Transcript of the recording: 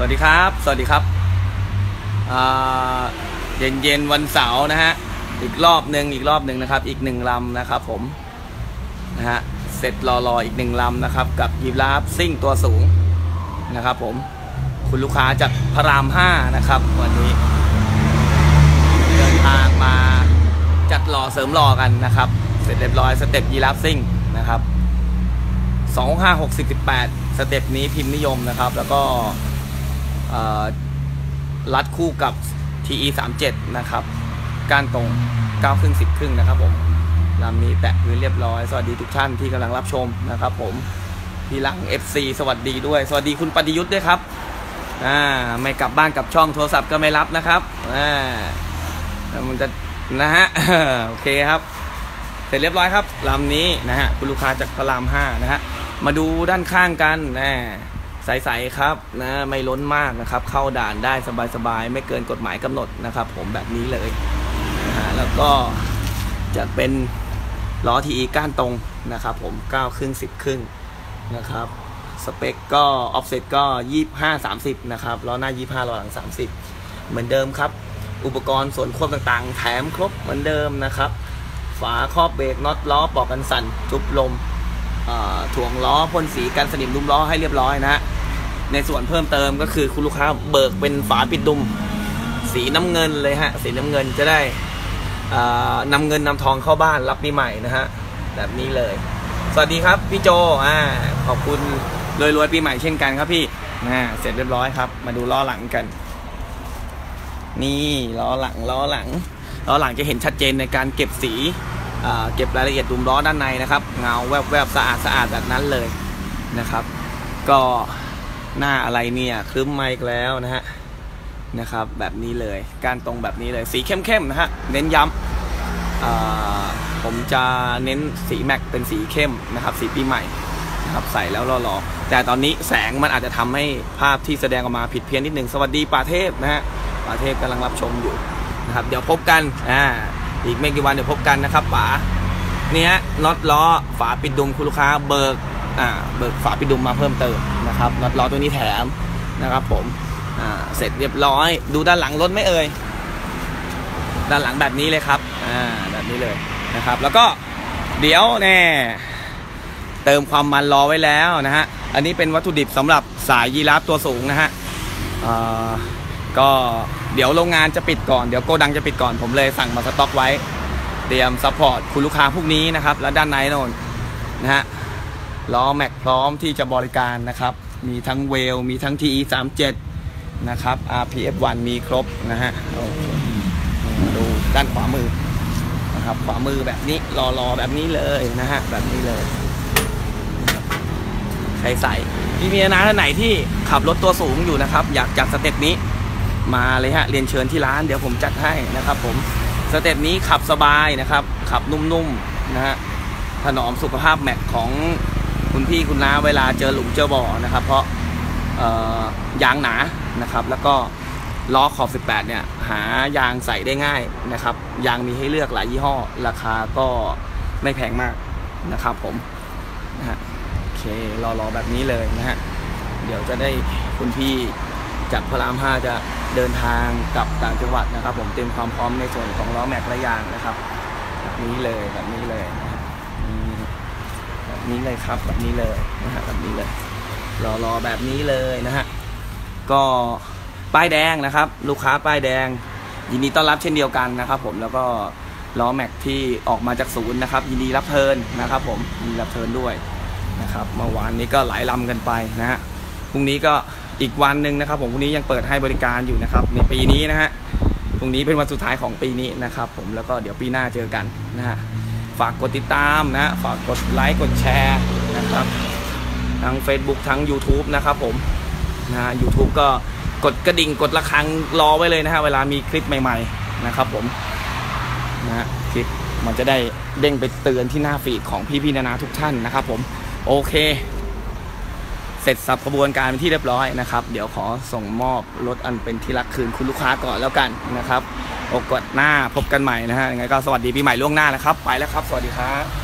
วัสดีครับ สวัสดีครับ เย็นเย็นวันเสาร์นะฮะ อีกรอบหนึ่งอีกรอบหนึ่งนะครับ อีกหนึ่งลำนะครับผม นะฮะ เสร็จรอรออีกหนึ่งลำนะครับ กับยีราฟซิ่งตัวสูงนะครับผม คุณลูกค้าจากพระรามห้านะครับ วันนี้ เดินทางมาจัดรอเสริมรอกันนะครับ เสร็จเรียบร้อยสเต็ปยีราฟซิ่งนะครับ2 5 6 18สเต็ปนี้พิมพ์นิยมนะครับ แล้วก็ รัดคู่กับ TE 37นะครับก้านตรง9ครึ่ง10 ครึ่งนะครับผมลำนี้แตะพื้นเรียบร้อย สวัสดีทุกท่านที่กำลังรับชมนะครับผมพี่หลัง FC สวัสดีด้วย สวัสดีคุณปฏิยุทธ์ด้วยครับอ่าไม่กลับบ้านกับช่องโทรศัพท์ก็ไม่รับนะครับอ่ามันจะนะฮะโอเคครับ เสร็จเรียบร้อยครับลำนี้นะฮะคุณลูกค้าจากพระรามห้านะฮะมาดูด้านข้างกันนะ ใสๆครับนะไม่ล้นมากนะครับ เข้าด่านได้สบายๆ ไม่เกินกฎหมายกำหนดนะครับ ผมแบบนี้เลยนะแล้วก็จะเป็นล้อทีอีก้านตรงนะครับ ผม9ครึ่ง10 ครึ่งนะครับ สเปคก็ออฟเซ็ตก็ 25 30 นะครับล้อหน้า 25ล้อหลัง 30 เหมือนเดิมครับ อุปกรณ์ส่วนควบต่างๆ แถมครบเหมือนเดิมนะครับ ฝาครอบเบรกน็อตล้อปอกกันสั่นจุบลมถ่วงล้อพ่นสีกันสนิมดุมล้อให้เรียบร้อยนะฮะ ในส่วนเพิ่มเติมก็คือคุณลูกค้าเบิกเป็นฝาปิดดุม สีน้ำเงินเลยฮะ สีน้ำเงินจะได้นำเงินนำทองเข้าบ้านรับปีใหม่นะฮะ แบบนี้เลย สวัสดีครับพี่โจอ่าขอบคุณรวยรวยปีใหม่เช่นกันครับพี่นะเสร็จเรียบร้อยครับ มาดูล้อหลังกัน นี่ล้อหลังล้อหลังล้อหลังจะเห็นชัดเจนในการเก็บสีเก็บรายละเอียดดุมล้อด้านในนะครับ เงาแวบแวบสะอาดสะอาดแบบนั้นเลยนะครับ ก็ หน้าอะไรเนี่ยคลึ้มไมค์แล้วนะฮะนะครับ แบบนี้เลยการตรงแบบนี้เลยสีเข้มๆนะฮะเน้นย้ำผมจะเน้นสีแม็กเป็นสีเข้มนะครับ สีปีใหม่นะครับใส่แล้วรอๆแต่ตอนนี้แสงมันอาจจะทำให้ภาพที่แสดงออกมาผิดเพี้ยนนิดหนึ่งสวัสดีป่าเทพนะฮะป่าเทพกำลังรับชมอยู่นะครับ เดี๋ยวพบกันอ่าอีกไม่กี่วันเดี๋ยวพบกันนะครับฝาเนี่ฮะน็อตล้อฝาปิดดุมคุณลูกค้าเบิก เบิกฝาปิดดุมมาเพิ่มเติมนะครับน็อตล้อตัวนี้แถมนะครับผมเสร็จเรียบร้อย ดูด้านหลังรถไม่เอ่ยด้านหลังแบบนี้เลยครับแบบนี้เลยนะครับ แล้วก็เดี๋ยวแน่เติมความมันรอไว้แล้วนะฮะอันนี้เป็นวัตถุดิบสำหรับสายยีราฟตัวสูงนะฮะก็เดี๋ยวโรงงานจะปิดก่อน เดี๋ยวโกดังจะปิดก่อนผมเลยสั่งมาสต็อกไว้ เตรียมซัพพอร์ตคุณลูกค้าพวกนี้นะครับ แล้วด้านในโน่นนะฮะ ล้อแม็กพร้อมที่จะบริการนะครับ มีทั้งเวล มีทั้ง TE 37นะครับ RPF 1มีครบนะฮะดูด้านขวามือนะครับ ขวามือแบบนี้รอๆแบบนี้เลยนะฮะ แบบนี้เลยใช้ใส่พี่มีนาท่านไหนที่ขับรถตัวสูงอยู่นะครับ อยากจัดสเต็ปนี้มาเลยฮะเรียนเชิญที่ร้านเดี๋ยวผมจัดให้นะครับ ผมสเต็ปนี้ขับสบายนะครับ ขับนุ่มๆนะฮะถนอมสุขภาพแม็กของ คุณพี่คุณน้าเวลาเจอหลุมเจอบ่อนะครับ เพราะยางหนานะครับ แล้วก็ล้อขอบ 18 เนี่ย หายางใส่ได้ง่ายนะครับ ยางมีให้เลือกหลายยี่ห้อ ราคาก็ไม่แพงมากนะครับผมนะฮะโอเครอๆแบบนี้เลยนะฮะ เดี๋ยวจะได้คุณพี่จากพระราม5จะเดินทางกลับต่างจังหวัดนะครับ ผมเตรียมความพร้อมในส่วนของล้อแม็กและยางนะครับ แบบนี้เลยแบบนี้เลยนะ แบบนี้เลยครับ แบบนี้เลยนะฮะแบบนี้เลยรอรอแบบนี้เลยนะฮะก็ป้ายแดงนะครับ ลูกค้าป้ายแดง ยินดีต้อนรับเช่นเดียวกันนะครับ ผมแล้วก็ล้อแม็กที่ออกมาจากศูนย์นะครับ ยินดีรับเทินนะครับ ผมยินดีรับเทินด้วยนะครับเมื่อวานนี้ก็หลายลำกันไปนะฮะพรุ่งนี้ก็อีกวันหนึ่งนะครับ ผมพรุ่งนี้ยังเปิดให้บริการอยู่นะครับ ในปีนี้นะฮะพรุ่งนี้เป็นวันสุดท้ายของปีนี้นะครับ ผมแล้วก็เดี๋ยวปีหน้าเจอกันนะฮะ ฝากกดติดตามนะ ฝากกดไลค์กดแชร์นะครับทั้ง Facebook ทั้ง YouTube นะครับผมนะฮะยูทูบก็กดกระดิ่งกดระฆังรอไว้เลยนะฮะเวลามีคลิปใหม่ ๆนะครับผมนะฮะคลิปมันจะได้เด้งไปเตือนที่หน้าฟีดของพี่ๆนานาทุกท่านนะครับผม โอเค เสร็จสับกระบวนการเป็นที่เรียบร้อยนะครับ เดี๋ยวขอส่งมอบรถอันเป็นที่รักคืนคุณลูกค้าก่อนแล้วกันนะครับโอกาสหน้าพบกันใหม่นะฮะยังไงก็สวัสดีปีใหม่ล่วงหน้านะครับ ไปแล้วครับ สวัสดีครับ